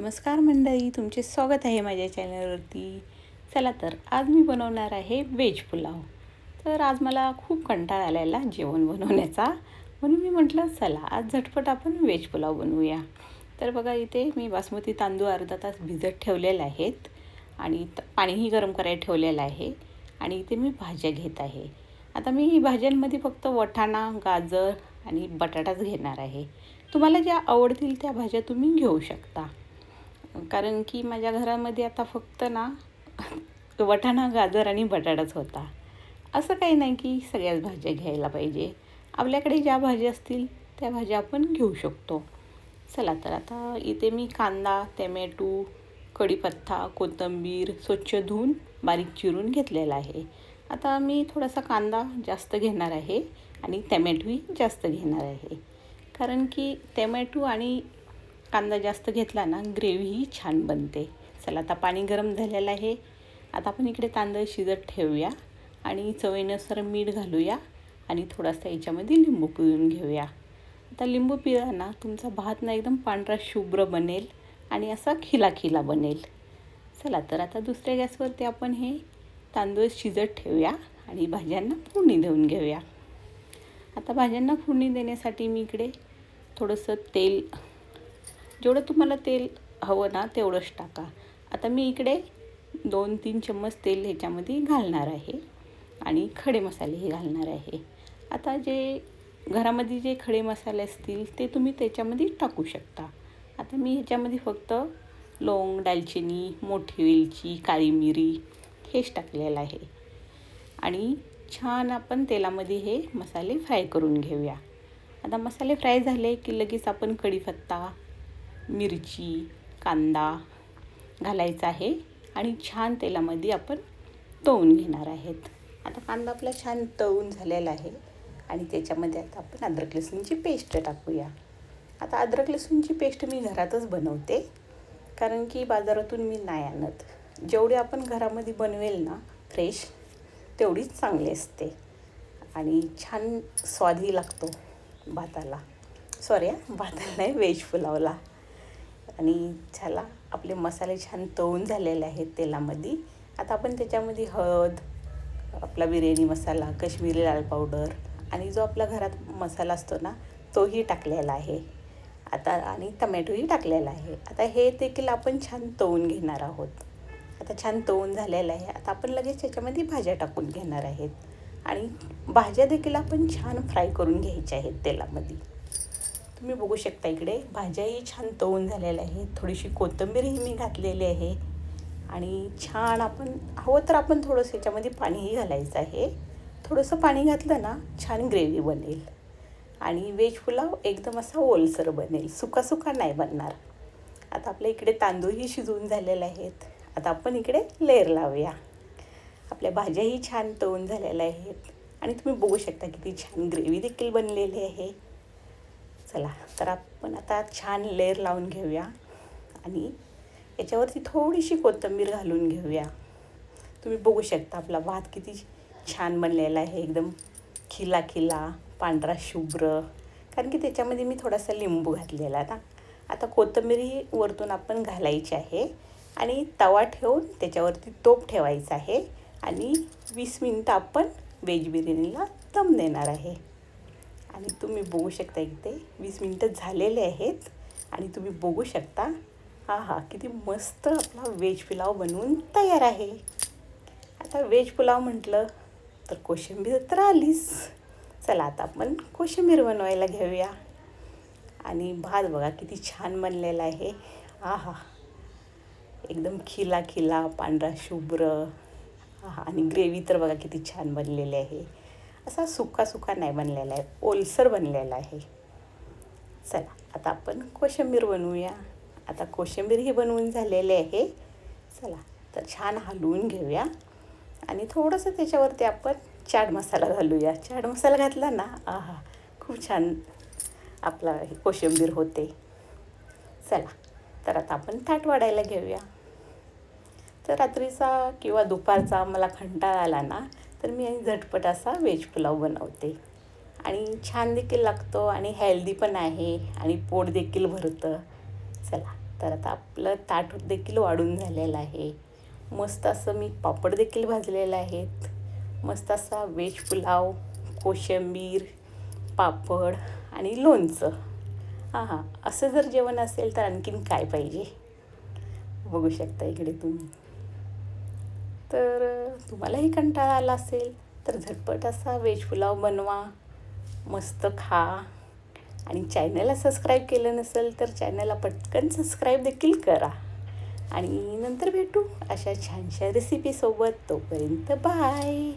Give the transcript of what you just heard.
नमस्कार मंडळी तुमचे स्वागत आहे माझ्या चॅनलवरती. चला तर आज मी बनवणार आहे व्हेज पुलाव. तर आज मला खूप कंटाळा आलेला जेवण बनवण्याचा. म्हणून मी म्हटलं चला आज झटपट आपण व्हेज पुलाव बनवूया. तर बघा इथे मी बासमती तांदूळ अर्धा तास भिजत ठेवलेले आहेत आणि त- पाणीही गरम करायला ठेवलेलं आहे आणि इथे मी भाज्या घेत आहे. आता मी भाज्यांमध्ये फक्त वटाणा गाजर आणि बटाटाच घेणार आहे. तुम्हाला ज्या आवडतील त्या भाज्या तुम्ही घेऊ शकता. कारण की माझ्या घरामध्ये आता फक्त ना वटाणा गाजर आणि बटाटाच होता. असं काही नाही की सगळ्याच भाज्या घ्यायला पाहिजे. आपल्याकडे ज्या भाज्या असतील त्या भाज्या आपण घेऊ शकतो. चला तर आता इथे मी कांदा टेमॅटो कढीपत्ता कोथिंबीर स्वच्छ धुवून बारीक चिरून घेतलेला आहे. आता मी थोडासा कांदा जास्त घेणार आहे आणि टेमॅटोही जास्त घेणार आहे. कारण की टेमॅटो आणि कांदा जास्त घेतला ना ग्रेव्हीही छान बनते. चला आता पाणी गरम झालेलं आहे. आता आपण इकडे तांदूळ शिजत ठेवूया आणि चवीनुसार मीठ घालूया आणि थोडासा याच्यामध्ये लिंबू पिळून घेऊया. आता लिंबू पिळा ना तुमचा भात ना एकदम पांढरा शुभ्र बनेल आणि असा खिला खिला बनेल. चला तर आता दुसऱ्या गॅसवरती आपण हे तांदूळ शिजत ठेवूया आणि भाज्यांना फोडणी देऊन घेऊया. आता भाज्यांना फोडणी देण्यासाठी मी इकडे थोडंसं तेल जेवढं तुम्हाला तेल हवं ना तेवढंच टाका. आता मी इकडे दोन तीन चम्मच तेल ह्याच्यामध्ये घालणार आहे आणि खडे मसालेही घालणार आहे. आता जे घरामध्ये जे खडे मसाले असतील ते तुम्ही त्याच्यामध्ये टाकू शकता. आता मी ह्याच्यामध्ये फक्त लवंग दालचिनी मोठी वेलची काळी मिरी हेच टाकलेलं आहे. आणि छान आपण तेलामध्ये हे मसाले फ्राय करून घेऊया. आता मसाले फ्राय झाले की लगेच आपण कढीपत्ता मिरची कांदा घालायचा आहे आणि छान तेलामध्ये आपण तळून घेणार आहेत. आता कांदा आपला छान तळून झालेला आहे आणि त्याच्यामध्ये आता आपण अद्रक लसूणची पेस्ट टाकूया. आता अद्रक लसूणची पेस्ट मी घरातच बनवते कारण की बाजारातून मी नाही आणत. जेवढे आपण घरामध्ये बनवेल ना फ्रेश तेवढीच चांगली असते. आणि छान स्वादही लागतो भाताला. सॉरी हा भाताला नाही व्हेज पुलावला. आणि झाला. आपले मसाले छान तळून झालेले आहेत तेलामध्ये. आता आपण त्याच्यामध्ये हळद आपला बिर्याणी मसाला कश्मीरी लाल पावडर आणि जो आपला घरात मसाला असतो ना तोही टाकलेला आहे. आता आणि टमॅटोही टाकलेला आहे. आता हे देखील आपण छान तळून घेणार आहोत. आता छान तळून झालेलं आहे. आता आपण लगेच त्याच्यामध्ये भाज्या टाकून घेणार आहेत. आणि भाज्या देखील आपण छान फ्राय करून घ्यायच्या आहेत तेलामध्ये. तुम्ही बघू शकता इकडे. भाज्याही छान तळून झालेल्या आहेत. थोडीशी कोथिंबीरही मी घातलेली आहे. आणि छान आपण हवं तर आपण थोडंसं याच्यामध्ये पाणीही घालायचं आहे. थोडंसं पाणी घातलं ना छान ग्रेव्ही बनेल. आणि व्हेज पुलाव एकदम असा ओलसर बनेल. सुका सुका नाही बनणार. आता आपल्या इकडे तांदूळही शिजवून झालेले आहेत. आता आपण इकडे लेअर लावूया. आपल्या भाज्याही छान तळून झालेल्या आहेत. आणि तुम्ही बघू शकता किती छान ग्रेव्ही देखील बनलेली आहे. चला तर आपण आता छान लेअर लावून घेऊया. आणि याच्यावरती थोडीशी कोथिंबीर घालून घेऊया. तुम्ही बघू शकता आपला भात किती छान बनलेला आहे. एकदम खिला खिला पांढरा शुभ्र. कारण की त्याच्यामध्ये मी थोडासा लिंबू घातलेला ना. आता कोथिंबीरही वरतून आपण घालायची आहे. आणि तवा ठेवून त्याच्यावरती तोप ठेवायचा आहे. आणि वीस मिनटं आपण वेज बिर्याणीला दम देणार आहे. आणि तुम्ही बघू शकता इथे वीस मिनटं झालेले आहेत आणि तुम्ही बघू शकता हा हा किती मस्त आपला व्हेज पुलाव बनवून तयार आहे. आता व्हेज पुलाव म्हटलं तर कोशिंबीर तर आलीच. चला आता आपण कोशिंबीर बनवायला घेऊया. आणि भात बघा किती छान बनलेला आहे. हा हा एकदम खिला खिला पांढरा शुभ्र. हा आणि ग्रेव्ही तर बघा किती छान बनलेली आहे. असा सुका सुका नाही बनलेला आहे. ओलसर बनलेला आहे. चला आता आपण कोशिंबीर बनवूया. आता कोशिंबीर ही बनवून झालेले आहे. चला तर छान हलवून घेऊया. आणि थोडंसं त्याच्यावरती आपण चाट मसाला घालूया. चाट मसाला घातला ना आहा खूप छान आपला हे कोशिंबीर होते. चला तर आता आपण ताट वाढायला घेऊया. तर रात्रीचा किंवा दुपारचा मला कंटाळा आला ना तर मी झटपट असा व्हेज पुलाव बनवते. आणि छान देखील लागतो आणि हेल्दी पण आहे आणि पोट देखील भरतं. चला तर आता आपलं ताट देखील वाढून झालेलं आहे. मस्त असं मी पापड देखील भाजलेलं आहेत. मस्त असा व्हेज पुलाव कोशिंबीर पापड आणि लोणचं. हां हां असं जर जेवण असेल तर आणखीन काय पाहिजे? बघू शकता इकडे तुम्ही. तर तुम्हालाही कंटाळा आला असेल तर झटपट असा वेज पुलाव बनवा मस्त खा. आणि चॅनलला सबस्क्राईब केलं नसेल तर चॅनलला पटकन सबस्क्राईब देखील करा. आणि नंतर भेटू अशा छानशा रेसिपीसोबत तोपर्यंत बाय